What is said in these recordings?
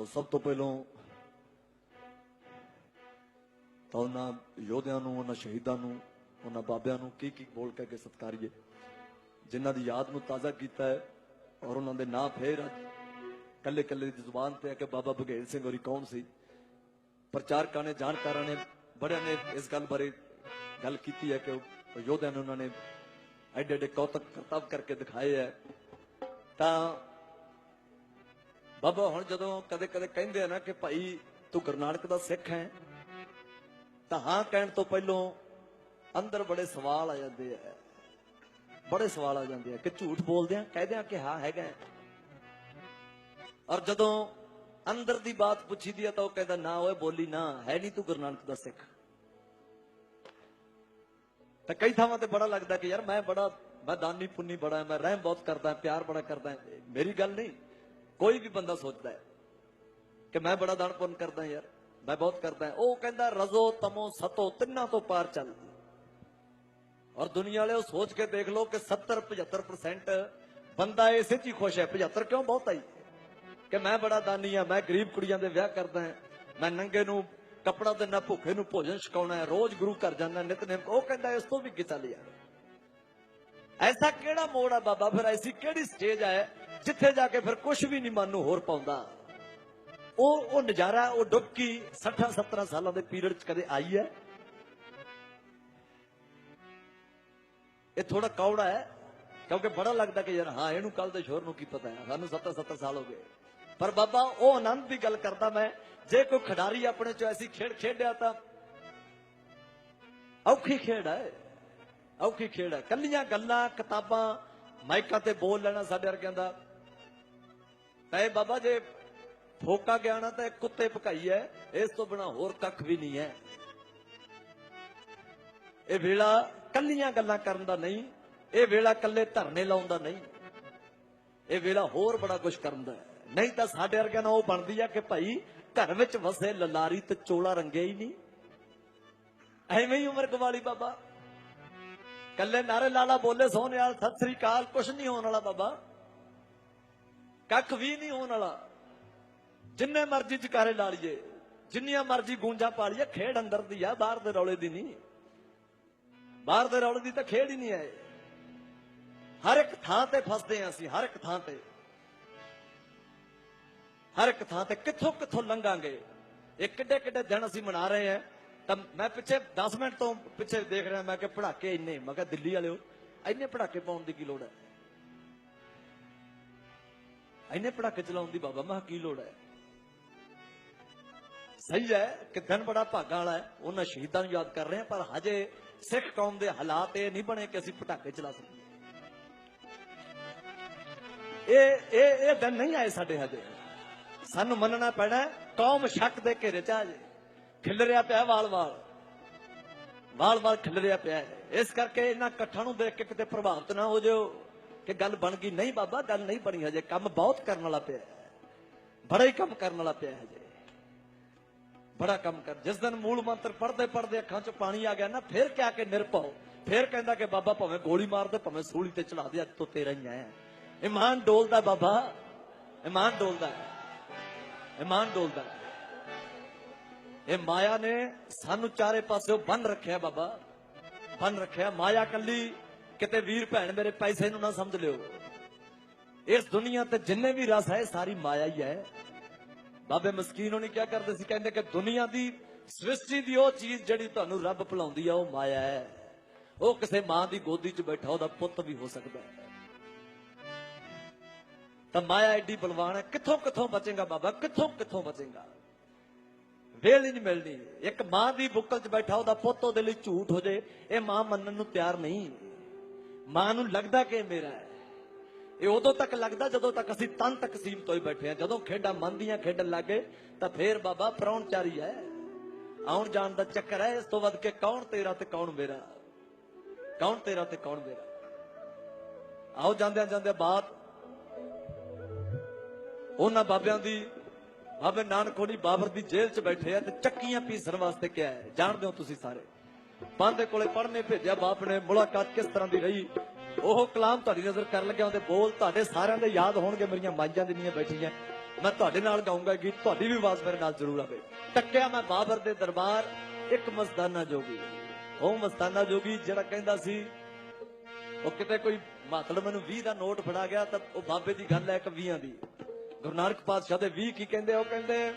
ਸੋ ਸਭ ਤੋਂ ਪਹਿਲਾਂ ਤਾਂ ਉਹਨਾਂ ਯੋਧਿਆਂ ਨੂੰ, ਉਹਨਾਂ ਸ਼ਹੀਦਾਂ ਨੂੰ, ਉਹਨਾਂ ਬਾਬਿਆਂ ਨੂੰ ਕੀ ਕੀ ਬੋਲ ਕੇ ਅੱਗੇ ਜਿਨ੍ਹਾਂ ਦੀ ਯਾਦ ਨੂੰ ਤਾਜ਼ਾ ਕੀਤਾ ਹੈ ਔਰ ਉਹਨਾਂ ਦੇ ਨਾਂ ਫੇਰ ਕੱਲੇ ਕੱਲੇ ਦੀ ਜ਼ੁਬਾਨ ਤੇ ਹੈ ਕਿ ਬਾਬਾ ਬਘੇਲ ਸਿੰਘ ਹੋਰੀ ਕੌਣ ਸੀ? ਪ੍ਰਚਾਰਕਾਂ ਨੇ, ਜਾਣਕਾਰਾਂ ਨੇ, ਬੜਿਆਂ ਨੇ ਇਸ ਗੱਲ ਬਾਰੇ ਗੱਲ ਕੀਤੀ ਹੈ ਕਿ ਯੋਧਿਆਂ ਨੂੰ ਉਹਨਾਂ ਨੇ ਐਡੇ ਐਡੇ ਕੌਤਕ ਕਰਤੱਵ ਕਰਕੇ ਦਿਖਾਏ ਹੈ। ਤਾਂ ਬਾਬਾ, ਹੁਣ ਜਦੋਂ ਕਦੇ ਕਦੇ ਕਹਿੰਦੇ ਆ ਨਾ ਕਿ ਭਾਈ ਤੂੰ ਗੁਰੂ ਨਾਨਕ ਦਾ ਸਿੱਖ ਹੈ, ਤਾਂ ਹਾਂ ਕਹਿਣ ਤੋਂ ਪਹਿਲਾਂ ਅੰਦਰ ਬੜੇ ਸਵਾਲ ਆ ਜਾਂਦੇ ਆ। ਬੜੇ ਸਵਾਲ ਆ ਜਾਂਦੇ ਆ ਕਿ ਝੂਠ ਬੋਲਦੇ ਆ, ਕਹਦੇ ਆ ਕਿ ਹਾਂ ਹੈਗਾ ਔਰ ਜਦੋਂ ਅੰਦਰ ਦੀ ਬਾਤ ਪੁੱਛੀ ਦੀ ਆ ਤਾਂ ਉਹ ਕਹਿੰਦਾ, ਨਾ ਓਏ ਬੋਲੀ ਨਾ, ਹੈ ਨਹੀਂ ਤੂੰ ਗੁਰੂ ਨਾਨਕ ਦਾ ਸਿੱਖ। ਤਾਂ ਕਈ ਥਾਵਾਂ ਤੇ ਬੜਾ ਲੱਗਦਾ ਕਿ ਯਾਰ ਮੈਂ ਬੜਾ, ਮੈਂ ਦਾਨੀ ਪੁੰਨੀ ਬੜਾ, ਮੈਂ ਰਹਿਮ ਬਹੁਤ ਕਰਦਾ, ਪਿਆਰ ਬੜਾ ਕਰਦਾ। ਮੇਰੀ ਗੱਲ ਨਹੀਂ। ਕੋਈ ਵੀ ਬੰਦਾ ਸੋਚਦਾ ਹੈ ਕਿ ਮੈਂ ਬੜਾ ਦਾਨ ਪੁੰਨ ਕਰਦਾ ਯਾਰ, ਮੈਂ ਬਹੁਤ ਕਰਦਾ ਉਹ ਕਹਿੰਦਾ, ਰਜ਼ੋ, ਤਮੋ, ਸਤੋ, ਤਿੰਨਾਂ ਤੋਂ ਪਾਰ ਚੱਲ। ਔਰ ਦੁਨੀਆ ਵਾਲੇ ਉਹ ਸੋਚ ਕੇ ਦੇਖ ਲਓ ਕਿ 70 75% ਬੰਦਾ ਇਸੇ 'ਚ ਹੀ ਖੁਸ਼ ਹੈ। 75 ਕਿਉਂ? ਬਹੁਤ ਆਈ। ਕਿ ਮੈਂ ਬੜਾ ਦਾਨੀ ਆ ਮੈਂ ਗਰੀਬ ਕੁੜੀਆਂ ਦੇ ਵਿਆਹ ਕਰਦਾ ਮੈਂ ਨੰਗੇ ਨੂੰ ਕੱਪੜਾ ਦੇਣਾ ਭੁੱਖੇ ਨੂੰ ਭੋਜਨ ਛਕਾਉਣਾ ਹੈ। ਰੋਜ਼ ਗੁਰੂ ਘਰ ਜਾਂਦਾ ਨਿਤਨੇਮ ਉਹ ਕਹਿੰਦਾ, ਇਸ ਤੋਂ ਵੀ ਅੱਗੇ ਲਿਆ ਐਸਾ ਕਿਹੜਾ ਮੋੜ ਆ ਬਾਬਾ? ਫਿਰ ਐਸੀ ਕਿਹੜੀ ਸਟੇਜ ਹੈ ਜਿੱਥੇ ਜਾ ਕੇ ਫਿਰ ਕੁਝ ਵੀ ਨਹੀਂ ਮਨ ਨੂੰ ਹੋਰ ਪਾਉਂਦਾ। ਉਹ ਉਹ ਨਜ਼ਾਰਾ, ਉਹ ਡੁਬਕੀ 60 70 ਸਾਲਾਂ ਦੇ ਪੀਰੀਅਡ ਚ ਕਦੇ ਆਈ ਹੈ? ਇਹ ਥੋੜਾ ਕੌੜਾ ਹੈ, ਕਿਉਂਕਿ ਬੜਾ ਲੱਗਦਾ ਕਿ ਯਾਰ ਹਾਂ, ਇਹਨੂੰ ਕੱਲ ਦੇ ਸ਼ੋਰ ਨੂੰ ਕੀ ਪਤਾ ਹੈ, ਸਾਨੂੰ 70 70 ਸਾਲ ਹੋ ਗਏ। ਪਰ ਬਾਬਾ, ਉਹ ਆਨੰਦ ਦੀ ਗੱਲ ਕਰਦਾ ਮੈਂ, ਜੇ ਕੋਈ ਖਿਡਾਰੀ ਆਪਣੇ ਚ ਐਸੀ ਖੇਡ ਖੇਡਿਆ ਤਾਂ ਔਖੀ ਖੇਡ ਹੈ, ਔਖੀ ਖੇਡ ਹੈ। ਕੱਲੀਆਂ ਗੱਲਾਂ, ਕਿਤਾਬਾਂ, ਮਾਈਕਾਂ ਤੇ ਬੋਲ ਲੈਣਾ ਸਾਡੇ ਵਰਗਿਆਂ ਦਾ ਤਾਂ ਇਹ ਬਾਬਾ ਜੇ ਫੋਕਾ ਗਿਆਣਾ ਤਾਂ ਇਹ ਕੁੱਤੇ ਭਕਾਈ ਹੈ ਇਸ ਤੋਂ ਬਿਨਾ ਹੋਰ ਕੱਖ ਵੀ ਨਹੀਂ ਹੈ ਇਹ ਵੇਲਾ ਕੱਲੀਆਂ ਗੱਲਾਂ ਕਰਨ ਦਾ ਨਹੀਂ, ਇਹ ਵੇਲਾ ਕੱਲੇ ਧਰਨੇ ਲਾਉਣ ਦਾ ਨਹੀਂ। ਇਹ ਵੇਲਾ ਹੋਰ ਬੜਾ ਕੁਝ ਕਰਨ ਦਾ ਨਹੀਂ ਤਾਂ ਸਾਡੇ ਵਰਗਿਆਂ ਨਾਲ ਉਹ ਬਣਦੀ ਆ ਕਿ ਭਾਈ ਘਰ ਵਿੱਚ ਵਸੇ ਲਲਾਰੀ ਤੇ ਚੋਲਾ ਰੰਗਿਆ ਹੀ ਨਹੀਂ। ਐਵੇਂ ਹੀ ਉਮਰ ਗਵਾਲੀ ਬਾਬਾ। ਕੱਲੇ ਨਾਰੇ ਲਾਲਾ ਬੋਲੇ ਸੋਹਣਿਆਲ, ਸਤਿ ਸ੍ਰੀ ਅਕਾਲ, ਕੁਛ ਨਹੀਂ ਹੋਣ ਵਾਲਾ ਬਾਬਾ। ਕੱਖ ਵੀ ਨਹੀਂ ਹੋਣ ਵਾਲਾ। ਜਿੰਨੇ ਮਰਜ਼ੀ ਜਕਾਰੇ ਲਾ ਲਈਏ, ਜਿੰਨੀਆਂ ਮਰਜ਼ੀ ਗੂੰਜਾਂ ਪਾ ਲਈਏ, ਖੇਡ ਅੰਦਰ ਦੀ ਆ, ਬਾਹਰ ਦੇ ਰੌਲੇ ਦੀ ਨਹੀਂ। ਬਾਹਰ ਦੇ ਰੌਲੇ ਦੀ ਤਾਂ ਖੇਡ ਹੀ ਨਹੀਂ ਹੈ। ਹਰ ਇੱਕ ਥਾਂ ਤੇ ਫਸਦੇ ਆ ਅਸੀਂ, ਹਰ ਇੱਕ ਥਾਂ ਤੇ। ਹਰ ਇੱਕ ਥਾਂ ਤੇ ਕਿੱਥੋਂ ਕਿੱਥੋਂ ਲੰਘਾਂਗੇ? ਇਹ ਕਿੱਡੇ ਕਿੱਡੇ ਦਿਨ ਅਸੀਂ ਮਨਾ ਰਹੇ ਹਾਂ। ਤਾਂ ਮੈਂ ਪਿੱਛੇ 10 ਮਿੰਟ ਤੋਂ ਪਿੱਛੇ ਦੇਖ ਰਿਹਾ, ਮੈਂ ਕਿ ਪੜਾਕੇ ਇੰਨੇ, ਮੈਂ ਕਿਹਾ, ਦਿੱਲੀ ਵਾਲਿਓ, ਇੰਨੇ ਪੜਾਕੇ ਪਾਉਣ ਦੀ ਕੀ ਲੋੜ ਹੈ? ਇੰਨੇ ਪੜਾਕੇ ਚਲਾਉਣ ਦੀ ਬਾਬਾ, ਮੈਂ ਕੀ ਲੋੜ ਹੈ? ਸਹੀ ਹੈ ਕਿ ਦਿਨ ਬੜਾ ਭਾਗਾਂ ਵਾਲਾ ਹੈ। ਉਹਨਾਂ ਸ਼ਹੀਦਾਂ ਨੂੰ ਯਾਦ ਕਰ ਰਹੇ ਹਾਂ, ਪਰ ਹਜੇ ਸਿੱਖ ਕੌਮ ਦੇ ਹਾਲਾਤ ਇਹ ਨਹੀਂ ਬਣੇ ਕਿ ਅਸੀਂ ਪਟਾਕੇ ਚਲਾ ਸਕੀਏ। ਇਹ ਇਹ ਇਹ ਦਿਨ ਨਹੀਂ ਆਏ ਸਾਡੇ ਹਜੇ। ਸਾਨੂੰ ਮੰਨਣਾ ਪੈਣਾ ਕੌਮ ਸ਼ੱਕ ਦੇ ਘੇਰੇ ਚ ਆ ਜੇ। ਖਿਲਰਿਆ ਪਿਆ ਵਾਲ-ਵਾਲ ਵਾਲ-ਵਾਲ ਖਿਲਰਿਆ ਪਿਆ ਇਸ ਕਰਕੇ ਇਹਨਾਂ ਇਕੱਠਾਂ ਨੂੰ ਦੇਖ ਕੇ ਕਿਤੇ ਪ੍ਰਭਾਵਿਤ ਨਾ ਹੋ ਜਾਓ। ਕਿ ਗੱਲ ਬਣ ਗਈ। ਨਹੀਂ ਬਾਬਾ, ਗੱਲ ਨਹੀਂ ਬਣੀ ਹਜੇ। ਕੰਮ ਬਹੁਤ ਕਰਨ ਵਾਲਾ ਪਿਆ। ਬੜਾ ਹੀ ਕੰਮ ਕਰਨ ਵਾਲਾ ਪਿਆ ਹਜੇ। ਬੜਾ ਕੰਮ ਕਰ। ਜਿਸ ਦਿਨ ਮੂਲ ਮੰਤਰ ਪੜਦੇ ਪੜਦੇ ਅੱਖਾਂ 'ਚ ਪਾਣੀ ਆ ਗਿਆ ਨਾ, ਫਿਰ ਕਿਹਾ ਕਿ ਨਿਰਭਉ। ਫਿਰ ਕਹਿੰਦਾ ਕਿ ਬਾਬਾ ਭਾਵੇਂ ਗੋਲੀ ਮਾਰ ਦੇ, ਭਾਵੇਂ ਸੂਲੀ ਤੇ ਚੜਾ ਦੇ, ਅੱਜ ਤੋਂ ਤੇਰਾ ਹੀ ਹੈ ਇਮਾਨ ਡੋਲਦਾ ਬਾਬਾ। ਇਮਾਨ ਡੋਲਦਾ। ਇਮਾਨ ਡੋਲਦਾ। ਇਹ ਮਾਇਆ ਨੇ ਸਾਨੂੰ ਚਾਰੇ ਪਾਸਿਓਂ ਬੰਨ ਰੱਖਿਆ ਬਾਬਾ। ਬੰਨ ਰੱਖਿਆ। ਮਾਇਆ ਕੱਲੀ ਕਿਤੇ ਵੀਰ ਭੈਣ ਮੇਰੇ ਪੈਸੇ ਨੂੰ ਨਾ ਸਮਝ ਲਿਓ। ਇਸ ਦੁਨੀਆ ਤੇ ਜਿੰਨੇ ਵੀ ਰਸ ਹੈ ਸਾਰੀ ਮਾਇਆ ਹੀ ਹੈ। ਬਾਬੇ ਮਸਕੀਨ ਉਹਨੇ ਕੀ ਕਰਦੇ ਸੀ? ਕਹਿੰਦੇ ਕਿ ਦੁਨੀਆ ਦੀ, ਸ੍ਰਿਸ਼ਟੀ ਦੀ ਉਹ ਚੀਜ਼ ਜਿਹੜੀ ਤੁਹਾਨੂੰ ਰੱਬ ਭੁਲਾਉਂਦੀ ਆ, ਉਹ ਮਾਇਆ ਹੈ। ਉਹ ਕਿਸੇ ਮਾਂ ਦੀ ਗੋਦੀ 'ਚ ਬੈਠਾ, ਉਹਦਾ ਪੁੱਤ ਵੀ ਹੋ ਸਕਦਾ ਹੈ। ਤਾਂ ਮਾਇਆ ਐਡੀ ਬਲਵਾਨ ਹੈ, ਕਿੱਥੋਂ ਕਿੱਥੋਂ ਬਚੇਗਾ ਬਾਬਾ? ਕਿੱਥੋਂ ਕਿੱਥੋਂ ਬਚੇਗਾ? ਵੇਲ ਹੀ ਨਹੀਂ ਮਿਲਣੀ। ਇੱਕ ਮਾਂ ਦੀ ਬੁੱਕਲ 'ਚ ਬੈਠਾ, ਉਹਦਾ ਪੁੱਤ ਉਹਦੇ ਲਈ ਝੂਠ ਹੋ ਜੇ, ਇਹ ਮਾਂ ਮੰਨਣ ਨੂੰ ਤਿਆਰ ਨਹੀਂ। ਮਾਂ ਨੂੰ ਲੱਗਦਾ ਕਿ ਮੇਰਾ ਹੈ। ਇਹ ਉਦੋਂ ਤੱਕ ਲੱਗਦਾ ਜਦੋਂ ਤੱਕ ਅਸੀਂ ਤਨ ਤਕਸੀਮ ਤੋਂ ਹੋਈ ਬੈਠੇ ਆ ਜਦੋਂ ਖੇਡਾਂ ਮਨ ਦੀਆਂ ਖੇਡਣ ਲੱਗੇ ਤਾਂ ਫੇਰ ਬਾਬਾ ਪ੍ਰਾਹੁਣਚਾਰੀ ਹੈ। ਆਉਣ ਜਾਣ ਦਾ ਚੱਕਰ ਹੈ, ਇਸ ਤੋਂ ਵੱਧ ਕੇ ਕੌਣ ਤੇਰਾ ਤੇ ਕੌਣ ਮੇਰਾ? ਕੌਣ ਤੇਰਾ ਤੇ ਕੌਣ ਮੇਰਾ? ਆਓ ਜਾਂਦਿਆਂ ਜਾਂਦਿਆਂ ਬਾਤ। ਉਹਨਾਂ ਬਾਬਿਆਂ ਦੀ, ਬਾਬੇ ਨਾਨਕ ਹੋਣੀ ਬਾਬਰ ਦੀ ਜੇਲ੍ਹ 'ਚ ਬੈਠੇ ਆ ਤੇ ਚੱਕੀਆਂ ਪੀਸਣ ਵਾਸਤੇ ਕਿਹਾ ਹੈ। ਜਾਣਦੇ ਹੋ ਤੁਸੀਂ ਸਾਰੇ। ਪਾਂਦੇ ਕੋਲੇ ਪੜ੍ਹਨੇ ਭੇਜਿਆ, ਬਾਪ ਨੇ ਮੁਲਾਕਾਤ ਕਿਸ ਤਰ੍ਹਾਂ ਦੀ ਰਹੀ? ਉਹ ਕਲਾਮ ਤੁਹਾਡੀ ਨਜ਼ਰ ਕਰਨ ਲੱਗਿਆ, ਉਹਦੇ ਬੋਲ ਤੁਹਾਡੇ ਸਾਰਿਆਂ ਦੇ ਯਾਦ ਹੋਣਗੇ, ਮੇਰੀਆਂ ਮਾਈਆਂ ਦੇ ਬੈਠੀਆਂ। ਮੈਂ ਤੁਹਾਡੇ ਨਾਲ ਗਾਉਂਗਾ ਗੀਤ, ਤੁਹਾਡੀ ਵੀ ਆਵਾਜ਼ ਮੇਰੇ ਨਾਲ ਜ਼ਰੂਰ ਆਵੇ। ਟੱਕਿਆ ਮੈਂ ਬਾਬਰ ਦੇ ਦਰਬਾਰ, ਇੱਕ ਮਸਤਾਨਾ ਜੋਗੀ। ਉਹ ਮਸਤਾਨਾ ਜੋਗੀ ਜਿਹੜਾ ਕਹਿੰਦਾ ਸੀ, ਉਹ ਕਿਤੇ ਕੋਈ ਮਤਲਬ ਮੈਨੂੰ 20 ਦਾ ਨੋਟ ਫੜਾ ਗਿਆ, ਤਾਂ ਉਹ ਬਾਬੇ ਦੀ ਗੱਲ ਹੈ ਇੱਕ 20 ਦੀ। ਗੁਰੂ ਨਾਨਕ ਪਾਤਸ਼ਾਹ ਦੇ 20 ਕੀ ਕਹਿੰਦੇ ਉਹ ਕਹਿੰਦੇ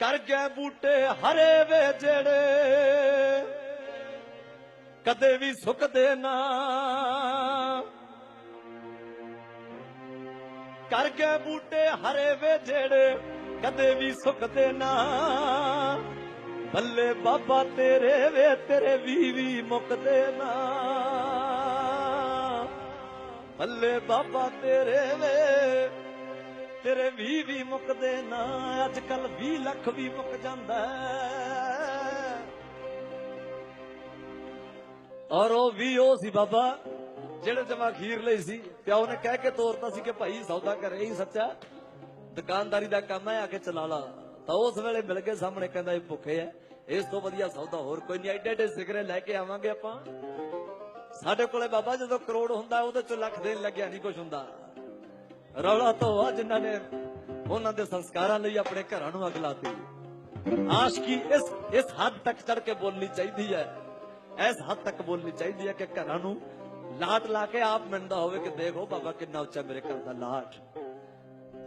ਕਰ ਗਏ ਬੂਟੇ ਹਰੇ ਵੇ ਜਿਹੜੇ। ਕਦੇ ਵੀ ਸੁੱਕਦੇ ਨਾ। ਕਰ ਗਏ ਬੂਟੇ ਹਰੇ ਵੇ ਜਿਹੜੇ, ਕਦੇ ਵੀ ਸੁੱਕਦੇ ਨਾ। ਬੱਲੇ ਬਾਬਾ ਤੇਰੇ ਵੇ, ਤੇਰੇ ਵੀ ਵੀ ਮੁੱਕਦੇ ਨਾ। ਬੱਲੇ ਬਾਬਾ ਤੇਰੇ ਵੇ। ਤੇਰੇ ਵੀ ਵੀ ਮੁੱਕਦੇ ਨਾ ਅੱਜ ਕੱਲ 20 ਲੱਖ ਵੀ ਮੁੱਕ ਜਾਂਦਾ ਔਰ ਉਹ ਵੀ ਉਹ ਸੀ ਬਾਬਾ, ਜਿਹੜੇ ਜਮਾ ਖੀਰ ਲਈ ਸੀ। ਪਿਓ ਨੇ ਕਹਿ ਕੇ ਤੋਰਤਾ ਸੀ ਕਿ ਭਾਈ ਸੌਦਾ ਕਰੇ ਹੀ ਸੱਚਾ। ਦੁਕਾਨਦਾਰੀ ਦਾ ਕੰਮ ਹੈ, ਆ ਕੇ ਚਲਾ ਲਾ। ਤਾਂ ਉਸ ਵੇਲੇ ਮਿਲ ਕੇ ਸਾਹਮਣੇ, ਕਹਿੰਦਾ ਇਹ ਭੁੱਖੇ ਐ ਇਸ ਤੋਂ ਵਧੀਆ ਸੌਦਾ ਹੋਰ ਕੋਈ ਨਹੀਂ। ਐਡੇ ਐਡੇ ਸਿਗਰੇ ਲੈ ਕੇ ਆਵਾਂਗੇ ਆਪਾਂ। ਸਾਡੇ ਕੋਲੇ ਬਾਬਾ ਜਦੋਂ ਕਰੋੜ ਹੁੰਦਾ, ਉਹਦੇ ਚ ਲੱਖ ਦੇਣ ਲੱਗਿਆ ਨਹੀਂ ਕੁਝ ਹੁੰਦਾ। ਰੌਲਾ ਤੋਂ ਆ ਜਿਨ੍ਹਾਂ ਨੇ ਉਹਨਾਂ ਦੇ ਸੰਸਕਾਰਾਂ ਲਈ ਆਪਣੇ ਘਰਾਂ ਨੂੰ ਅੱਗ ਲਾਤੀ। ਆਸ਼ਕੀ ਇਸ ਇਸ ਹੱਦ ਤੱਕ ਚੜ ਕੇ ਬੋਲਣੀ ਚਾਹੀਦੀ ਹੈ। ਇਸ ਹੱਦ ਤੱਕ ਬੋਲਣੀ ਚਾਹੀਦੀ ਹੈ ਕਿ ਘਰਾਂ ਨੂੰ ਲਾਟ ਲਾ ਕੇ ਆਪ ਮਿਲਦਾ ਹੋਵੇ ਕਿ ਦੇਖੋ ਬਾਬਾ ਕਿੰਨਾ ਉੱਚਾ ਮੇਰੇ ਘਰ ਦਾ ਲਾਟ।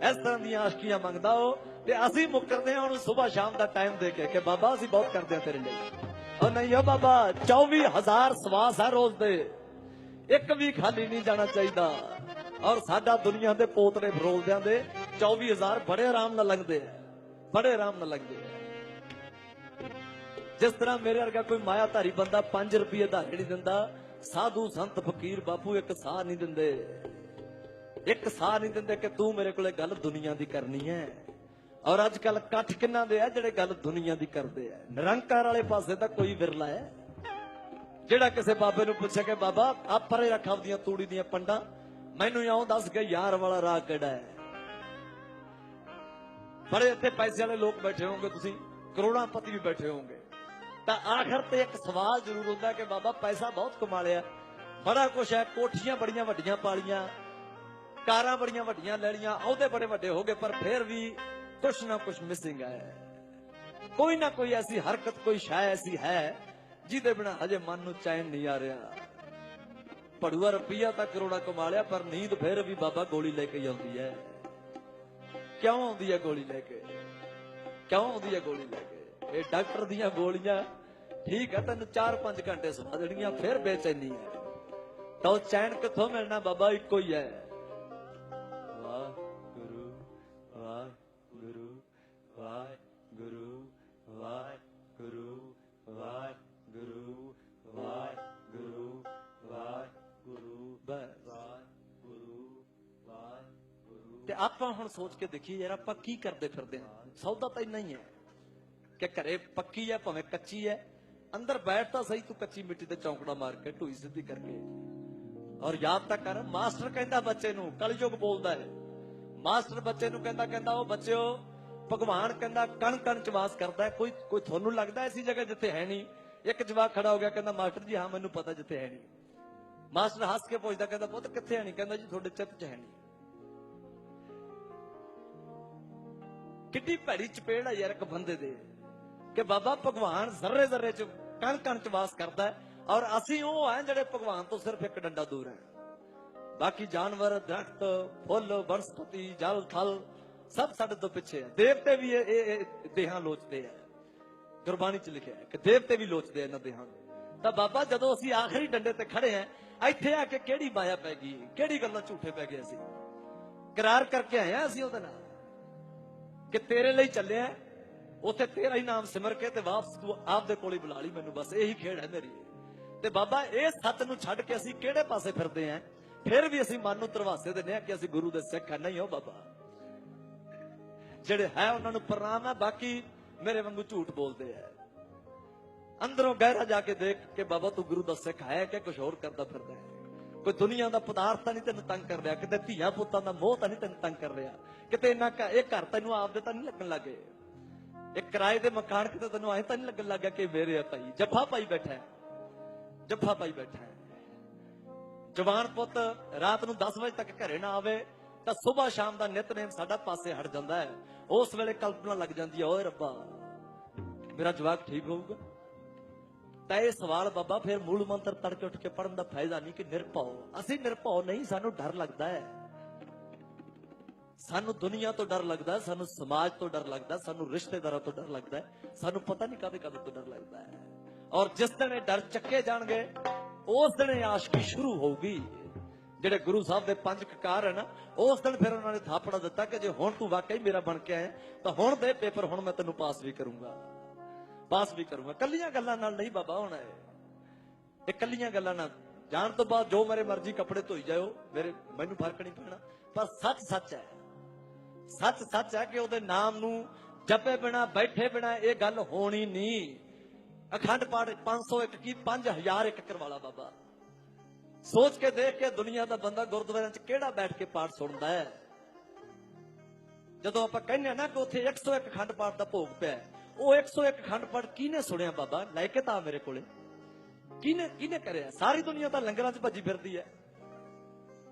ਇਸ ਤਰ੍ਹਾਂ ਦੀਆਂ ਆਸ਼ਕੀਆਂ ਮੰਗਦਾ ਉਹ ਤੇ ਅਸੀਂ ਮੁੱਕਰਦੇ ਹਾਂ ਉਹਨੂੰ ਸਵੇਰ ਸ਼ਾਮ ਦਾ ਟਾਈਮ ਦੇ ਕੇ ਕਿ ਬਾਬਾ ਅਸੀਂ ਬਹੁਤ ਕਰਦੇ ਹਾਂ ਤੇਰੇ ਲਈ। ਉਹ ਨਹੀਂ ਉਹ ਬਾਬਾ 24000 ਸਵਾਸ ਹੈ ਰੋਜ਼ ਦੇ। ਇੱਕ ਵੀ ਖਾਲੀ ਨਹੀਂ ਜਾਣਾ ਚਾਹੀਦਾ। ਔਰ ਸਾਡਾ ਦੁਨੀਆ ਦੇ ਪੋਤੜੇ ਫਰੋਲਦਿਆਂ ਦੇ 24000 ਬੜੇ ਆਰਾਮ ਨਾਲ ਲੰਘਦੇ ਆ। ਬੜੇ ਆਰਾਮ ਨਾਲ ਲੰਘਦੇ ਆ। ਜਿਸ ਤਰ੍ਹਾਂ ਮੇਰੇ ਵਰਗਾ ਕੋਈ ਮਾਇਆਧਾਰੀ ਬੰਦਾ 5 ਰੁਪਏ ਦਾ ਨਹੀਂ ਦਿੰਦਾ, ਸਾਧੂ ਸੰਤ ਫਕੀਰ ਬਾਪੂ ਇੱਕ ਸਾਹ ਨਹੀਂ ਦਿੰਦੇ। ਇੱਕ ਸਾਹ ਨਹੀਂ ਦਿੰਦੇ ਕਿ ਤੂੰ ਮੇਰੇ ਕੋਲੇ ਗੱਲ ਦੁਨੀਆ ਦੀ ਕਰਨੀ ਹੈ। ਔਰ ਅੱਜ ਕੱਲ ਕੱਠ ਕਿੰਨਾ ਦੇ ਆ ਜਿਹੜੇ ਗੱਲ ਦੁਨੀਆ ਦੀ ਕਰਦੇ ਆ? ਨਿਰੰਕਾਰ ਵਾਲੇ ਪਾਸੇ ਤਾਂ ਕੋਈ ਵਿਰਲਾ ਹੈ। ਜਿਹੜਾ ਕਿਸੇ ਬਾਬੇ ਨੂੰ ਪੁੱਛੇ ਕਿ ਬਾਬਾ ਆ ਪਰੇ ਰੱਖ ਆਪਦੀਆਂ ਤੂੜੀ ਦੀਆਂ ਪੰਡਾਂ ਮੈਨੂੰ ਇਉਂ ਦੱਸ ਕੇ ਯਾਰ ਵਾਲਾ ਰਾਹ ਕਿਹੜਾ ਹੈ? ਬੜੇ ਇੱਥੇ ਪੈਸੇ ਵਾਲੇ ਲੋਕ ਬੈਠੇ ਹੋਣਗੇ, ਤੁਸੀਂ ਕਰੋੜਾਂ ਪਤੀ ਵੀ ਬੈਠੇ ਹੋਣਗੇ। ਤਾਂ ਆਖਰ ਤੇ ਇੱਕ ਸਵਾਲ ਜ਼ਰੂਰ ਹੁੰਦਾ ਕਿ ਬਾਬਾ ਪੈਸਾ ਬਹੁਤ ਕਮਾ ਲਿਆ। ਬੜਾ ਕੁਛ ਹੈ, ਕੋਠੀਆਂ ਬੜੀਆਂ ਵੱਡੀਆਂ ਪਾਲੀਆਂ, ਕਾਰਾਂ ਬੜੀਆਂ ਵੱਡੀਆਂ ਲੈ ਲੀਆਂ ਅਹੁਦੇ ਬੜੇ ਵੱਡੇ ਹੋ ਗਏ, ਪਰ ਫਿਰ ਵੀ ਕੁਛ ਨਾ ਕੁਛ ਮਿਸਿੰਗ ਹੈ। ਕੋਈ ਨਾ ਕੋਈ ਐਸੀ ਹਰਕਤ, ਕੋਈ ਸ਼ਾਇ ਐਸੀ ਹੈ, ਜਿਹਦੇ ਬਿਨਾ ਹਜੇ ਮਨ ਨੂੰ ਚੈਨ ਨਹੀਂ ਆ ਰਿਹਾ। ਭੜੂਆ ਰੁਪਈਆ ਤਾਂ ਕਰੋੜਾ ਕਮਾ ਲਿਆ, ਪਰ ਨੀਂਦ ਫਿਰ ਵੀ ਬਾਬਾ ਗੋਲੀ ਲੈ ਕੇ ਆਉਂਦੀ ਹੈ। ਕਿਉਂ ਆਉਂਦੀ ਹੈ ਗੋਲੀ ਲੈ ਕੇ? ਕਿਉਂ ਆਉਂਦੀ ਹੈ ਗੋਲੀ ਲੈ ਕੇ? ਇਹ ਡਾਕਟਰ ਦੀਆਂ ਗੋਲੀਆਂ, ਠੀਕ ਹੈ, ਤੈਨੂੰ 4-5 ਘੰਟੇ ਸੁਣਾ ਦੇਣਗੀਆਂ, ਫਿਰ ਬੇਚੈਨੀ ਹੈ। ਤਾਂ ਉਹ ਚੈਨ ਕਿੱਥੋਂ ਮਿਲਣਾ ਬਾਬਾ ਇੱਕੋ ਹੀ ਹੈ। ਸੋਚ ਕੇ ਦੇਖੀਏ ਯਾਰ ਆਪਾਂ ਕੀ ਕਰਦੇ ਫਿਰਦੇ ਹਾਂ। ਸੌਦਾ ਤਾਂ ਇੰਨਾ ਹੀ ਹੈ ਕਿ ਘਰੇ ਪੱਕੀ ਹੈ, ਭਾਵੇਂ ਕੱਚੀ ਹੈ। ਅੰਦਰ ਬੈਠ ਤਾਂ ਸਹੀ ਤੂੰ ਕੱਚੀ ਮਿੱਟੀ ਤੇ ਚੌਂਕੜਾ ਮਾਰ ਕੇ ਢੋਈ ਸਿੱਧੀ ਕਰਕੇ। ਔਰ ਯਾਦ ਤਾਂ ਕਰ, ਮਾਸਟਰ ਕਹਿੰਦਾ ਬੱਚੇ ਨੂੰ, ਕਲਯੁਗ ਬੋਲਦਾ ਹੈ। ਮਾਸਟਰ ਬੱਚੇ ਨੂੰ ਕਹਿੰਦਾ ਕਹਿੰਦਾ ਉਹ ਬੱਚਿਓ, ਭਗਵਾਨ ਕਹਿੰਦਾ ਕਣ ਕਣ ਚ ਵਾਸ ਕਰਦਾ ਕੋਈ ਕੋਈ ਤੁਹਾਨੂੰ ਲੱਗਦਾ ਐਸੀ ਜਗ੍ਹਾ ਜਿੱਥੇ ਹੈ ਨਹੀਂ? ਇੱਕ ਜਵਾਕ ਖੜਾ ਹੋ ਗਿਆ, ਕਹਿੰਦਾ, ਮਾਸਟਰ ਜੀ, ਹਾਂ, ਮੈਨੂੰ ਪਤਾ ਜਿੱਥੇ ਹੈ ਨਹੀਂ। ਮਾਸਟਰ ਹੱਸ ਕੇ ਪੁੱਛਦਾ, ਕਹਿੰਦਾ, ਪੁੱਤ ਕਿੱਥੇ ਹੈ ਨਹੀਂ? ਕਹਿੰਦਾ, ਜੀ, ਤੁਹਾਡੇ ਚਿੱਤ 'ਚ ਹੈ ਨਹੀਂ। ਕਿੱਡੀ ਭੈੜੀ ਚਪੇੜ ਹੈ ਯਾਰ ਇੱਕ ਬੰਦੇ ਦੇ, ਕਿ ਬਾਬਾ ਭਗਵਾਨ ਜ਼ਰਰੇ ਜ਼ਰਰੇ ਚ ਕਣ ਕਣ ਚ ਵਾਸ ਕਰਦਾ ਹੈ ਔਰ ਅਸੀਂ ਉਹ ਹੈ ਜਿਹੜੇ ਭਗਵਾਨ ਤੋਂ ਸਿਰਫ ਇੱਕ ਡੰਡਾ ਦੂਰ ਹੈ। ਬਾਕੀ ਜਾਨਵਰ, ਦਰਖਤ, ਫੁੱਲ, ਬਨਸਪਤੀ, ਜਲ, ਥਲ ਸਭ ਸਾਡੇ ਤੋਂ ਪਿੱਛੇ ਹੈ। ਦੇਵਤੇ ਵੀ ਇਹ ਇਹ ਦੇਹਾਂ ਲੋਚਦੇ ਆ। ਗੁਰਬਾਣੀ ਚ ਲਿਖਿਆ ਹੈ ਕਿ ਦੇਵਤੇ ਵੀ ਲੋਚਦੇ ਆ ਇਹਨਾਂ ਦੇਹਾਂ ਨੂੰ। ਤਾਂ ਬਾਬਾ ਜਦੋਂ ਅਸੀਂ ਆਖਰੀ ਡੰਡੇ ਤੇ ਖੜੇ ਆ ਇੱਥੇ ਆ ਕੇ ਕਿਹੜੀ ਮਾਇਆ ਪੈ ਗਈ? ਕਿਹੜੀ ਗੱਲਾਂ ਝੂਠੇ ਪੈ ਗਏ ਅਸੀਂ? ਕਰਾਰ ਕਰਕੇ ਆਏ ਆ ਅਸੀਂ ਉਹਦੇ ਨਾਲ। ਕਿ ਤੇਰੇ ਲਈ ਚੱਲਿਆ ਉੱਥੇ ਤੇਰਾ ਹੀ ਨਾਮ ਸਿਮਰ ਕੇ ਤੇ ਵਾਪਸ ਤੂੰ ਆਪਦੇ ਕੋਲ ਹੀ ਬੁਲਾ ਲਈ ਮੈਨੂੰ। ਬਸ ਇਹੀ ਖੇਡ ਹੈ ਮੇਰੀ। ਤੇ ਬਾਬਾ, ਇਹ ਸੱਤ ਨੂੰ ਛੱਡ ਕੇ ਅਸੀਂ ਕਿਹੜੇ ਪਾਸੇ ਫਿਰਦੇ ਆਂ ਫਿਰ ਵੀ ਅਸੀਂ ਮਨ ਨੂੰ ਤਰਵਾਸੇ ਦਿੰਦੇ ਆ ਕਿ ਅਸੀਂ ਗੁਰੂ ਦੇ ਸਿੱਖ ਹਾਂ। ਨਹੀਂ ਹੋ ਬਾਬਾ। ਜਿਹੜੇ ਹੈ ਉਹਨਾਂ ਨੂੰ ਪ੍ਰਣਾਮ ਹੈ। ਬਾਕੀ ਮੇਰੇ ਵਾਂਗੂ ਝੂਠ ਬੋਲਦੇ ਆ ਅੰਦਰੋਂ ਗਹਿਰਾ ਜਾ ਕੇ ਦੇਖ ਕੇ ਬਾਬਾ ਤੂੰ ਗੁਰੂ ਦਾ ਸਿੱਖ ਹੈ ਕਿ ਕੁਝ ਹੋਰ ਕਰਦਾ ਫਿਰਦਾ ਹੈ। ਕੋਈ ਦੁਨੀਆ ਦਾ ਪਦਾਰਥ ਤਾਂ ਨਹੀਂ ਤੈਨੂੰ ਤੰਗ ਕਰ ਰਿਹਾ, ਕਿਤੇ ਧੀਆ ਪੁੱਤਾਂ ਦਾ ਮੋਹ ਤਾਂ ਨਹੀਂ ਤੈਨੂੰ ਤੰਗ ਕਰ ਰਿਹਾ। ਕਿਤੇ ਇੰਨਾ ਘ- ਇਹ ਘਰ ਤੈਨੂੰ ਆਪਦੇ ਤਾਂ ਨਹੀਂ ਲੱਗਣ ਲੱਗੇ। ਇਹ ਕਿਰਾਏ ਦੇ ਮਕਾਨ ਕਿਤੇ ਤੈਨੂੰ ਐ ਤਾਂ ਨਹੀਂ ਲੱਗਣ ਲੱਗਾ ਕਿ ਮੇਰੇ ਆ ਭਾਈ ਜੱਫਾ ਪਾਈ ਬੈਠਾ ਜੱਫਾ ਪਾਈ ਬੈਠਾ ਜਵਾਨ ਪੁੱਤ, ਰਾਤ ਨੂੰ 10 ਵਜੇ ਤੱਕ ਘਰੇ ਨਾ ਆਵੇ, ਤਾਂ ਸਵੇਰ ਸ਼ਾਮ ਦਾ ਨਿਤਨੇਮ ਸਾਡਾ ਪਾਸੇ ਹਟ ਜਾਂਦਾ ਹੈ। ਉਸ ਵੇਲੇ ਕਲਪਨਾ ਲੱਗ ਜਾਂਦੀ ਹੈ, ਓਏ ਰੱਬਾ, ਮੇਰਾ ਜਵਾਕ ਠੀਕ ਹੋਊਗਾ? ਤਾਂ ਇਹ ਸਵਾਲ ਬਾਬਾ ਫਿਰ ਮੂਲ ਮੰਤਰ ਤੜਕੇ ਉੱਠ ਕੇ ਪੜਨ ਦਾ ਫਾਇਦਾ ਨਹੀਂ ਕਿ ਨਿਰਭਉ। ਅਸੀਂ ਨਿਰਭਉ ਨਹੀਂ, ਸਾਨੂੰ ਡਰ ਲੱਗਦਾ ਹੈ। ਸਾਨੂੰ ਦੁਨੀਆ ਤੋਂ ਡਰ ਲੱਗਦਾ, ਸਾਨੂੰ ਸਮਾਜ ਤੋਂ ਡਰ ਲੱਗਦਾ, ਸਾਨੂੰ ਰਿਸ਼ਤੇਦਾਰਾਂ ਤੋਂ ਡਰ ਲੱਗਦਾ ਸਾਨੂੰ ਪਤਾ ਨਹੀਂ ਕਦੇ ਕਦੇ ਤੋਂ ਡਰ ਲੱਗਦਾ ਹੈ। ਔਰ ਜਿਸ ਦਿਨ ਇਹ ਡਰ ਚੱਕੇ ਜਾਣਗੇ, ਉਸ ਦਿਨ ਇਹ ਆਸ਼ਕੀ ਸ਼ੁਰੂ ਹੋਊਗੀ। ਜਿਹੜੇ ਗੁਰੂ ਸਾਹਿਬ ਦੇ ਪੰਜ ਕਕਾਰ ਹੈ ਉਸ ਦਿਨ ਫਿਰ ਉਹਨਾਂ ਨੇ ਥਾਪੜਾ ਦਿੱਤਾ ਕਿ ਜੇ ਹੁਣ ਤੂੰ ਵਾਕਈ ਮੇਰਾ ਬਣ ਕੇ ਆਇਆ, ਤਾਂ ਹੁਣ ਦੇ ਪੇਪਰ ਹੁਣ ਮੈਂ ਤੈਨੂੰ ਪਾਸ ਵੀ ਕਰੂੰਗਾ। ਪਾਸ ਵੀ ਕਰੂੰਗਾ। ਕੱਲੀਆਂ ਗੱਲਾਂ ਨਾਲ ਨਹੀਂ ਬਾਬਾ ਹੋਣਾ ਇਹ। ਇਹ ਕੱਲੀਆਂ ਗੱਲਾਂ ਨਾਲ ਜਾਣ ਤੋਂ ਬਾਅਦ ਜੋ ਮੇਰੇ ਮਰਜ਼ੀ ਕੱਪੜੇ ਧੋਈ ਜਾਓ ਮੇਰੇ ਮੈਨੂੰ ਫ਼ਰਕ ਨਹੀਂ ਪੈਣਾ। ਪਰ ਸੱਚ ਸੱਚ ਹੈ। ਸੱਚ ਸੱਚ ਹੈ ਕਿ ਉਹਦੇ ਨਾਮ ਨੂੰ ਜਪੇ ਬਿਨਾ, ਬੈਠੇ ਬਿਨਾ ਇਹ ਗੱਲ ਹੋਣੀ ਨਹੀਂ। ਅਖੰਡ ਪਾਠ 501 ਕੀ 5000 ਇੱਕ ਕਰਵਾਲਾ ਬਾਬਾ। ਸੋਚ ਕੇ ਦੇਖ ਕੇ ਦੁਨੀਆ ਦਾ ਬੰਦਾ ਗੁਰਦੁਆਰਿਆਂ 'ਚ ਕਿਹੜਾ ਬੈਠ ਕੇ ਪਾਠ ਸੁਣਦਾ ਹੈ? ਜਦੋਂ ਆਪਾਂ ਕਹਿੰਦੇ ਆ ਨਾ ਕਿ ਉੱਥੇ 101 ਖੰਡ ਪਾਠ ਦਾ ਭੋਗ ਪਿਆ ਉਹ 101 ਖੰਡ ਪੜ ਕਿਹਨੇ ਸੁਣਿਆ ਬਾਬਾ? ਲੈ ਕੇ ਤਾਂ ਮੇਰੇ ਕੋਲੇ। ਕਿਹਨੇ ਕਿਹਨੇ ਕਰਿਆ? ਸਾਰੀ ਦੁਨੀਆ ਤਾਂ ਲੰਗਰਾਂ 'ਚ ਭੱਜੀ ਫਿਰਦੀ ਹੈ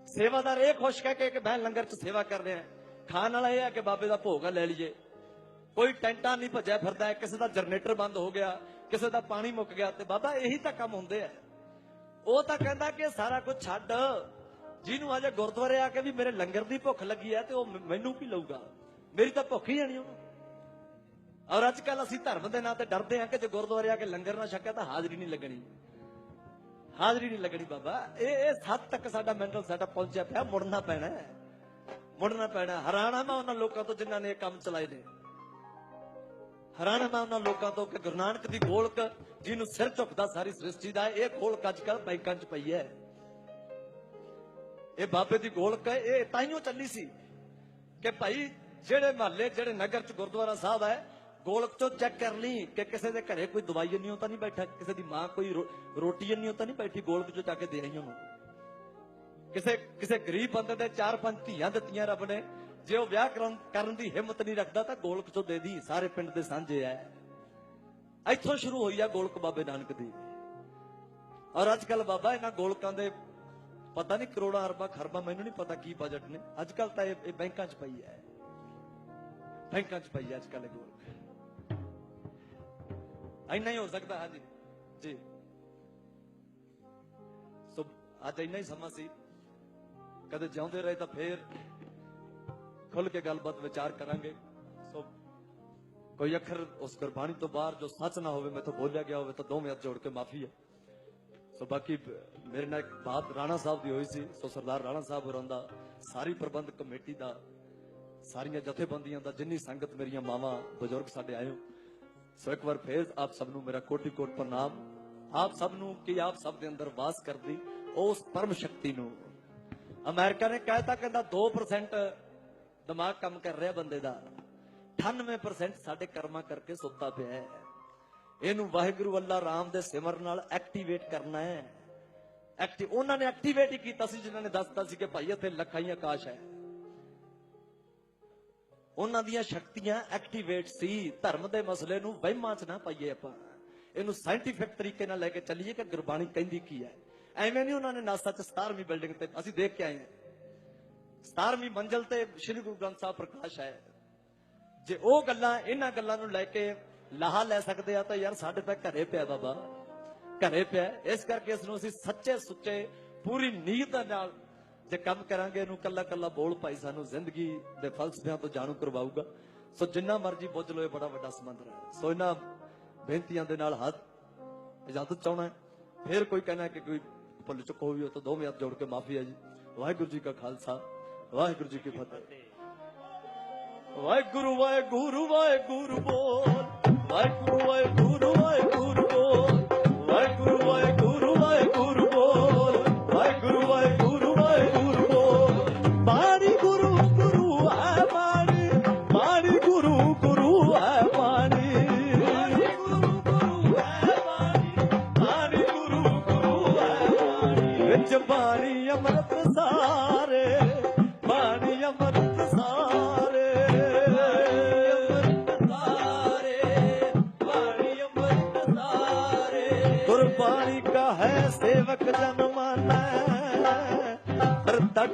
ਸੇਵਾਦਾਰ ਇਹ ਖੁਸ਼ ਕਹਿ ਕੇ ਕਿ ਮੈਂ ਲੰਗਰ 'ਚ ਸੇਵਾ ਕਰ ਰਿਹਾ। ਖਾਣ ਵਾਲਾ ਇਹ ਹੈ ਕਿ ਬਾਬੇ ਦਾ ਭੋਗ ਲੈ ਲਈਏ। ਕੋਈ ਟੈਂਟਾਂ ਨਹੀਂ ਭੱਜਿਆ ਫਿਰਦਾ ਹੈ ਕਿਸੇ ਦਾ ਜਨਰੇਟਰ ਬੰਦ ਹੋ ਗਿਆ, ਕਿਸੇ ਦਾ ਪਾਣੀ ਮੁੱਕ ਗਿਆ ਤੇ ਬਾਬਾ ਇਹੀ ਤਾਂ ਕੰਮ ਹੁੰਦੇ ਆ ਉਹ ਤਾਂ ਕਹਿੰਦਾ ਕਿ ਸਾਰਾ ਕੁਝ ਛੱਡ। ਜਿਹਨੂੰ ਅਜੇ ਗੁਰਦੁਆਰੇ ਆ ਕੇ ਵੀ ਮੇਰੇ ਲੰਗਰ ਦੀ ਭੁੱਖ ਲੱਗੀ ਹੈ ਤੇ ਉਹ ਮੈਨੂੰ ਕੀ ਲਊਗਾ? ਮੇਰੀ ਤਾਂ ਭੁੱਖ ਹੀ ਜਾਣੀ ਉਹਨੂੰ। ਔਰ ਅੱਜ ਕੱਲ ਅਸੀਂ ਧਰਮ ਦੇ ਨਾਂ ਤੇ ਡਰਦੇ ਹਾਂ ਕਿ ਜੇ ਗੁਰਦੁਆਰੇ ਆ ਕੇ ਲੰਗਰ ਨਾ ਛਕਿਆ ਤਾਂ ਹਾਜ਼ਰੀ ਨਹੀਂ ਲੱਗਣੀ। ਹਾਜ਼ਰੀ ਨਹੀਂ ਲੱਗਣੀ ਬਾਬਾ। ਇਹ ਇਹ ਹੱਦ ਤੱਕ ਸਾਡਾ ਮੈਂਟਲ ਸੈਟਅਪ ਪਹੁੰਚਿਆ ਪਿਆ। ਮੁੜਨਾ ਪੈਣਾ ਮੁੜਨਾ ਪੈਣਾ। ਹੈ। ਮੈਂ ਉਹਨਾਂ ਲੋਕਾਂ ਤੋਂ ਜਿਨ੍ਹਾਂ ਨੇ ਇਹ ਕੰਮ ਚਲਾਏ ਨੇ। ਹੈਰਾਨ ਮੈਂ ਉਹਨਾਂ ਲੋਕਾਂ ਤੋਂ ਕਿ ਗੁਰੂ ਨਾਨਕ ਦੀ ਗੋਲਕ ਜਿਹਨੂੰ ਸਿਰ ਝੁਕਦਾ ਸਾਰੀ ਸ੍ਰਿਸ਼ਟੀ ਦਾ, ਇਹ ਗੋਲਕ ਅੱਜ ਕੱਲ ਬੈਂਕਾਂ 'ਚ ਪਈ ਹੈ। ਇਹ ਬਾਬੇ ਦੀ ਗੋਲਕ ਹੈ ਇਹ ਤਾਈਓ ਚੱਲੀ ਸੀ ਕਿ ਭਾਈ, ਜਿਹੜੇ ਮਹੱਲੇ, ਜਿਹੜੇ ਨਗਰ 'ਚ ਗੁਰਦੁਆਰਾ ਸਾਹਿਬ ਹੈ ਗੋਲਕ ਚੋਂ ਚੈੱਕ ਕਰ ਲਈ ਕਿ ਕਿਸੇ ਦੇ ਘਰੇ ਕੋਈ ਦਵਾਈ ਨਹੀਂ ਤਾਂ ਨਹੀਂ ਬੈਠਾ, ਕਿਸੇ ਦੀ ਮਾਂ ਕੋਈ ਰੋਟੀ ਨਹੀਂ ਤਾਂ ਨਹੀਂ ਬੈਠੀ ਗੋਲਕ 'ਚੋਂ ਜਾ ਕੇ ਦੇ ਆਈ ਉਹਨੂੰ। ਕਿਸੇ ਕਿਸੇ ਗਰੀਬ ਬੰਦੇ ਦੇ ਚਾਰ ਪੰਜ ਧੀਆਂ ਦਿੱਤੀਆਂ ਰੱਬ ਨੇ, ਜੇ ਉਹ ਵਿਆਹ ਕਰਨ ਦੀ ਹਿੰਮਤ ਨਹੀਂ ਰੱਖਦਾ ਤਾਂ ਗੋਲਕ ਚੋਂ ਦੇ ਦੀ, ਸਾਰੇ ਪਿੰਡ ਦੇ ਸਾਂਝੇ ਐ। ਇੱਥੋਂ ਸ਼ੁਰੂ ਹੋਈ ਆ ਗੋਲਕ ਬਾਬੇ ਨਾਨਕ ਦੀ। ਔਰ ਅੱਜ ਕੱਲ ਬਾਬਾ, ਇਹਨਾਂ ਗੋਲਕਾਂ ਦੇ ਪਤਾ ਨਹੀਂ ਕਰੋੜਾਂ ਅਰਬਾਂ ਖਰਬਾਂ, ਮੈਨੂੰ ਨਹੀਂ ਪਤਾ ਕੀ ਬਜਟ ਨੇ। ਅੱਜ ਕੱਲ ਤਾਂ ਇਹ ਬੈਂਕਾਂ 'ਚ ਪਈ ਹੈ ਬੈਂਕਾਂ 'ਚ ਪਈ ਹੈ ਅੱਜ ਕੱਲ ਇਹ ਗੋਲਕ। ਇੰਨਾ ਹੀ ਹੋ ਸਕਦਾ, ਹਾਂਜੀ। ਜੀ। ਸੋ, ਅੱਜ ਇੰਨਾ ਹੀ ਸਮਾਂ ਸੀ। ਕਦੇ ਜਿਉਂਦੇ ਰਹੇ ਤਾਂ ਫੇਰ ਖੁੱਲ ਕੇ ਗੱਲਬਾਤ, ਵਿਚਾਰ ਕਰਾਂਗੇ। ਸੋ, ਕੋਈ ਅੱਖਰ ਉਸ ਗੁਰਬਾਣੀ ਤੋਂ ਬਾਹਰ ਜੋ ਸੱਚ ਨਾ ਹੋਵੇ, ਮੈਥੋਂ ਬੋਲਿਆ ਗਿਆ ਹੋਵੇ ਤਾਂ ਦੋਵੇਂ ਹੱਥ ਜੋੜ ਕੇ ਮਾਫੀ ਹੈ। ਸੋ, ਬਾਕੀ ਮੇਰੇ ਨਾਲ ਇੱਕ ਬਾਤ ਰਾਣਾ ਸਾਹਿਬ ਦੀ ਹੋਈ ਸੀ। ਸੋ, ਸਰਦਾਰ ਰਾਣਾ ਸਾਹਿਬ ਹੋਰਾਂ ਦਾ ਸਾਰੀ ਪ੍ਰਬੰਧਕ ਕਮੇਟੀ ਦਾ, ਸਾਰੀਆਂ ਜਥੇਬੰਦੀਆਂ ਦਾ, ਜਿੰਨੀ ਸੰਗਤ ਮੇਰੀਆਂ ਮਾਵਾਂ, ਬਜ਼ੁਰਗ ਸਾਡੇ ਆਏ ਹੋ ਸੋ ਇੱਕ ਵਾਰ ਫੇਰ ਆਪ ਸਭ ਨੂੰ ਮੇਰਾ ਕੋਟि ਕੋਟ ਪ੍ਰਣਾਮ। ਆਪ ਸਭ ਨੂੰ ਕਿ ਆਪ ਸਭ ਦੇ ਅੰਦਰ ਵਾਸ ਕਰਦੀ ਉਸ ਪਰਮ ਸ਼ਕਤੀ ਨੂੰ। ਅਮਰੀਕਾ ਨੇ ਕਹਿਤਾ ਕਹਿੰਦਾ 2% ਦਿਮਾਗ ਕੰਮ ਕਰ ਰਿਹਾ ਬੰਦੇ ਦਾ। 98% ਸਾਡੇ ਕਰਮਾਂ ਕਰਕੇ ਸੁੱਤਾ ਪਿਆ ਹੈ। ਇਹਨੂੰ ਵਾਹਿਗੁਰੂ ਅੱਲਾ ਰਾਮ ਦੇ ਸਿਮਰ ਨਾਲ ਐਕਟੀਵੇਟ ਕਰਨਾ ਹੈ। ਐਕਟਿਵ ਉਹਨਾਂ ਨੇ ਐਕਟੀਵੇਟ ਹੀ ਕੀਤਾ ਸੀ, ਜਿਨ੍ਹਾਂ ਨੇ ਦੱਸਤਾ ਸੀ ਕਿ ਭਾਈ ਇੱਥੇ ਲੱਖਾਂ ਹੀ ਆਕਾਸ਼ ਹੈ। ਉਹਨਾਂ ਦੀਆਂ ਸ਼ਕਤੀਆਂ ਐਕਟੀਵੇਟ ਸੀ। ਧਰਮ ਦੇ ਮਸਲੇ ਨੂੰ ਵਹਿਮਾਂ 'ਚ ਨਾ ਪਾਈਏ ਆਪਾਂ। ਇਹਨੂੰ ਸਾਇੰਟੀਫਿਕ ਤਰੀਕੇ ਨਾਲ ਲੈ ਕੇ ਚੱਲੀਏ ਕਿ ਗੁਰਬਾਣੀ ਕਹਿੰਦੀ ਕੀ ਹੈ। ਐਵੇਂ ਨਹੀਂ ਉਹਨਾਂ ਨੇ ਨਾਸਾ 'ਚ 17ਵੀਂ ਬਿਲਡਿੰਗ ਤੇ ਅਸੀਂ ਦੇਖ ਕੇ ਆਏ ਹਾਂ। 17ਵੀਂ ਮੰਜ਼ਲ ਤੇ ਸ੍ਰੀ ਗੁਰੂ ਗ੍ਰੰਥ ਸਾਹਿਬ ਪ੍ਰਕਾਸ਼ ਹੈ ਜੇ ਉਹ ਗੱਲਾਂ ਇਹਨਾਂ ਗੱਲਾਂ ਨੂੰ ਲੈ ਕੇ ਲਾਹਾ ਲੈ ਸਕਦੇ ਆ ਤਾਂ ਯਾਰ ਸਾਡੇ ਤਾਂ ਘਰੇ ਪਿਆ ਬਾਬਾ। ਘਰੇ ਪਿਆ। ਇਸ ਕਰਕੇ ਇਸ ਨੂੰ ਅਸੀਂ ਸੱਚੇ ਸੁੱਚੇ ਪੂਰੀ ਨੀਅਤ ਨਾਲ ਜੇ ਕੰਮ ਕਰਾਂਗੇ, ਇਹਨੂੰ ਕੱਲਾ ਕੱਲਾ ਬੋਲ ਭਾਈ ਸਾਨੂੰ ਜ਼ਿੰਦਗੀ ਦੇ ਫਲਸਫਿਆਂ ਤੋਂ ਜਾਣੂ ਕਰਵਾਊਗਾ। ਸੋ ਜਿੰਨਾ ਮਰਜ਼ੀ ਬੁੱਝ ਲਓ, ਇਹ ਬੜਾ ਵੱਡਾ ਸਮੁੰਦਰ ਹੈ ਸੋ ਇਹਨਾਂ ਬੇਨਤੀਆਂ ਦੇ ਨਾਲ ਹੱਥ ਇਜਾਜ਼ਤ ਚਾਹਣਾ ਹੈ। ਫਿਰ ਕੋਈ ਕਹਿਣਾ ਕਿ ਕੋਈ ਭੁੱਲ ਚੁੱਕ ਹੋਈ ਹੋ ਤਾਂ ਦੋਵੇਂ ਹੱਥ ਜੋੜ ਕੇ ਮਾਫੀ ਹੈ ਜੀ। ਵਾਹਿਗੁਰੂ ਜੀ ਕਾ ਖਾਲਸਾ, ਵਾਹਿਗੁਰੂ ਜੀ ਕੀ ਫਤਿਹ। ਵਾਹਿਗੁਰੂ ਵਾਹਿਗੁਰੂ ਵਾਹਿਗੁਰੂ ਬੋਲ। ਵਾਹਿਗੁਰੂ ਵਾਹਿਗੁਰੂ ਵਾਹਿਗੁਰੂ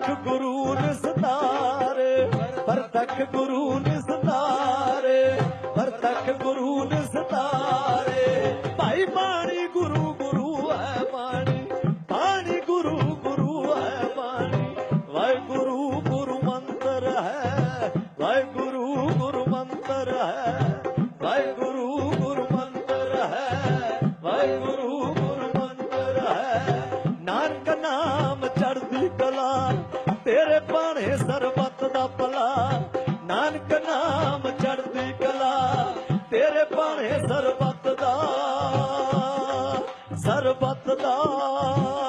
ਪ੍ਰਤੱਖ ਗੁਰੂ ਨਿਸਤਾਰ ਪ੍ਰਤੱਖ ਗੁਰੂ ਨਿਸਤਾਰ ਪ੍ਰਤੱਖ ਗੁਰੂ ਨਿਸਤਾਰ ਭਾਈ ਮਾਨ Allah